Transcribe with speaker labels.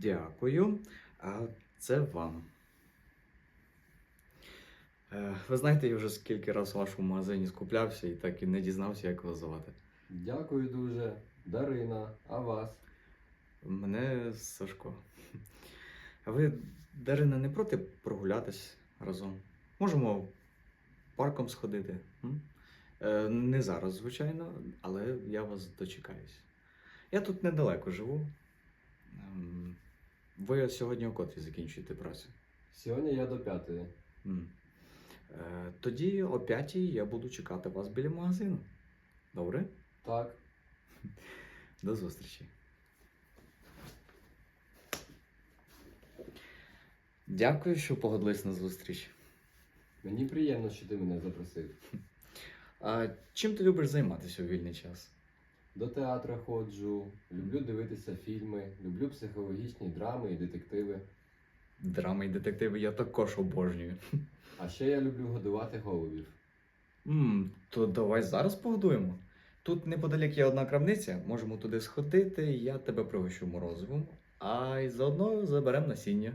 Speaker 1: Дякую. А це вам. Е, Ви знаєте, я вже скільки раз у вашому магазині скуплявся і так і не дізнався, як вас звати.
Speaker 2: Дякую дуже. Дарина, а вас?
Speaker 1: Мене Сашко. А ви, Дарина, не проти прогулятись разом? Можемо парком сходити. М? Е, не зараз, звичайно, але я вас дочекаюсь. Я тут недалеко живу. Ви сьогодні о котрій закінчуєте працю?
Speaker 2: Сьогодні я до п'ятої.
Speaker 1: М. Е, Тоді о п'ятій я буду чекати вас біля магазину. Добре?
Speaker 2: Так,
Speaker 1: До зустрічі. Дякую, що погодились на зустріч.
Speaker 2: мені приємно, що ти мене запросив.
Speaker 1: А чим ти любиш займатися у вільний час?
Speaker 2: До театру ходжу, люблю дивитися фільми, люблю психологічні драми і детективи.
Speaker 1: Драми і детективи я також обожнюю.
Speaker 2: А ще я люблю годувати голубів.
Speaker 1: М, то давай зараз погодуємо. Тут неподалік є одна крамниця, можемо туди сходити, я тебе пригощу морозивом, а й заодно заберемо насіння.